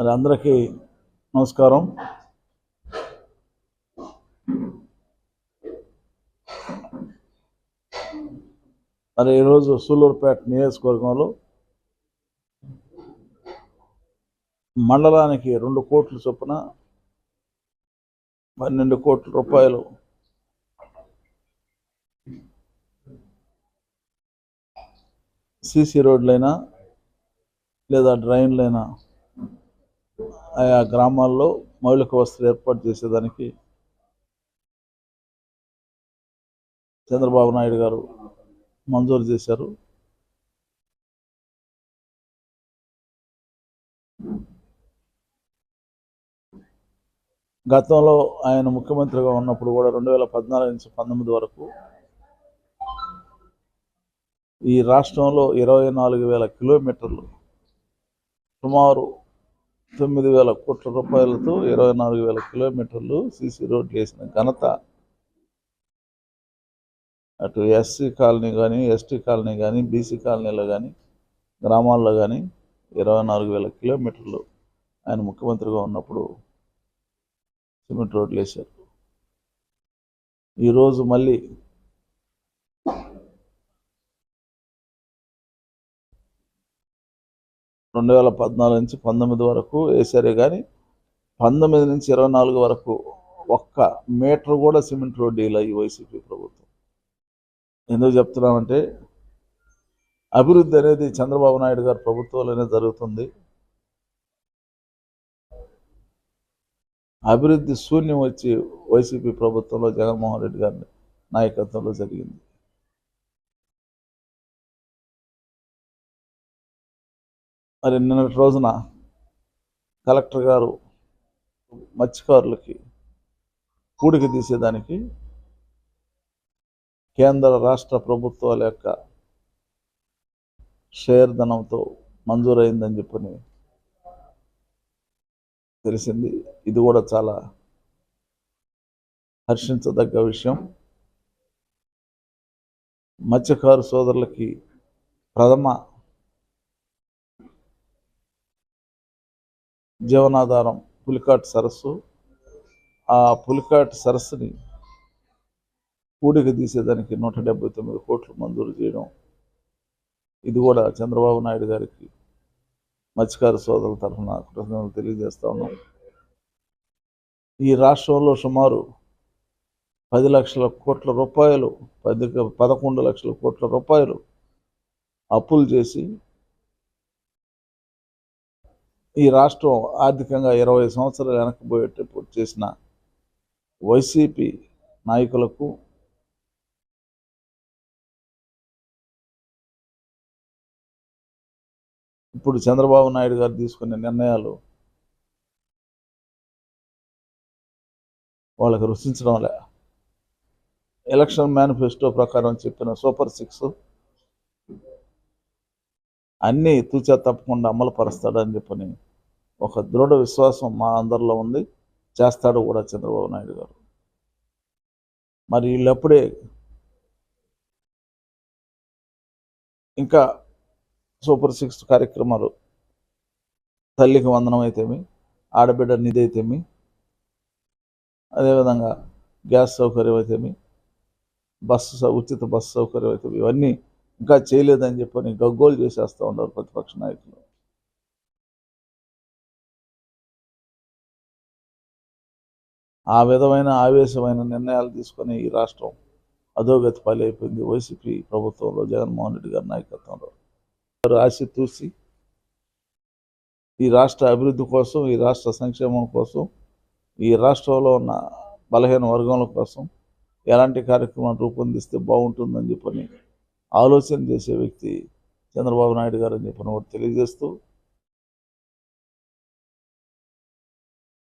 మరి అందరికీ నమస్కారం. మరి ఈరోజు సూలూరుపేట నియోజకవర్గంలో మండలానికి రెండు కోట్ల చొప్పున పన్నెండు కోట్ల రూపాయలు సీసీ రోడ్లైనా లేదా డ్రైన్లైనా ఆయా గ్రామాల్లో మౌలిక వసతులు ఏర్పాటు చేసేదానికి చంద్రబాబు నాయుడు గారు మంజూరు చేశారు. గతంలో ఆయన ముఖ్యమంత్రిగా ఉన్నప్పుడు కూడా రెండు వేల పద్నాలుగు నుంచి పంతొమ్మిది వరకు ఈ రాష్ట్రంలో ఇరవై నాలుగు వేల కిలోమీటర్లు సుమారు తొమ్మిది వేల కోట్ల రూపాయలతో ఇరవై నాలుగు వేల కిలోమీటర్లు సీసీ రోడ్లు వేసిన ఘనత. అటు ఎస్సీ కాలనీ కానీ ఎస్టీ కాలనీ కానీ బీసీ కాలనీలో కానీ గ్రామాల్లో కానీ ఇరవై నాలుగు వేల కిలోమీటర్లు ఆయన ముఖ్యమంత్రిగా ఉన్నప్పుడు సిమెంట్ రోడ్లు వేశారు. ఈరోజు మళ్ళీ రెండు వేల పద్నాలుగు నుంచి పంతొమ్మిది వరకు వేసారే కానీ పంతొమ్మిది నుంచి ఇరవై నాలుగు వరకు ఒక్క మీటర్ కూడా సిమెంట్ రోడ్డు ఇలా ఈ వైసీపీ ప్రభుత్వం. ఎందుకు చెప్తున్నామంటే అభివృద్ధి అనేది చంద్రబాబు నాయుడు గారి ప్రభుత్వంలోనే జరుగుతుంది. అభివృద్ధి శూన్యం వచ్చి వైసీపీ ప్రభుత్వంలో జగన్మోహన్ రెడ్డి గారి నాయకత్వంలో జరిగింది. మరి నిన్నటి రోజున కలెక్టర్ గారు మత్స్యకారులకి కూడిక తీసేదానికి కేంద్ర రాష్ట్ర ప్రభుత్వాల యొక్క షేర్ ధనంతో మంజూరైందని చెప్పని తెలిసింది. ఇది కూడా చాలా హర్షించదగ్గ విషయం. మత్స్యకారు సోదరులకి ప్రథమ జీవనాధారం పులికాట్ సరస్సు. ఆ పులికాట్ సరస్సుని కూడిక తీసేదానికి నూట డెబ్బై తొమ్మిది కోట్లు మంజూరు చేయడం. ఇది కూడా చంద్రబాబు నాయుడు గారికి మత్స్యకార సోదరుల తరఫున కృతజ్ఞతలు తెలియజేస్తా ఉన్నాం. ఈ రాష్ట్రంలో సుమారు పది లక్షల కోట్ల రూపాయలు పది పదకొండు లక్షల కోట్ల రూపాయలు అప్పులు చేసి ఈ రాష్ట్రం ఆర్థికంగా ఇరవై సంవత్సరాలు వెనకపోయేటప్పుడు చేసిన వైసీపీ నాయకులకు ఇప్పుడు చంద్రబాబు నాయుడు గారు తీసుకునే నిర్ణయాలు వాళ్ళకి రుచించడం లే. ఎలక్షన్ మేనిఫెస్టో ప్రకారం చెప్పిన సూపర్ సిక్స్ అన్నీ తూచా తప్పకుండా అమలు పరుస్తాడని చెప్పని ఒక దృఢ విశ్వాసం మా అందరిలో ఉంది. చేస్తాడు కూడా చంద్రబాబు నాయుడు గారు. మరి వీళ్ళప్పుడే ఇంకా సూపర్ సిక్స్ కార్యక్రమాలు తల్లికి వందనం అయితేమి ఆడబిడ్డ నిధి అయితేమి అదేవిధంగా గ్యాస్ సౌకర్యం అయితేమి బస్సు సౌ- ఉచిత బస్సు సౌకర్యం అయితే ఇవన్నీ ఇంకా చేయలేదని చెప్పని గగ్గోలు చేసేస్తూ ఉన్నారు ప్రతిపక్ష నాయకులు. ఆ విధమైన ఆవేశమైన నిర్ణయాలు తీసుకొని ఈ రాష్ట్రం అధోగతి పాలైపోయింది వైసీపీ ప్రభుత్వంలో జగన్మోహన్ రెడ్డి గారి నాయకత్వంలో. వారు ఆశ తూసి ఈ రాష్ట్ర అభివృద్ధి కోసం ఈ రాష్ట్ర సంక్షేమం కోసం ఈ రాష్ట్రంలో ఉన్న బలహీన వర్గముల కోసం ఎలాంటి కార్యక్రమాలు రూపొందిస్తే బాగుంటుందని చెప్పని ఆలోచన చేసే వ్యక్తి చంద్రబాబు నాయుడు గారు అని చెప్పిన తెలియజేస్తూ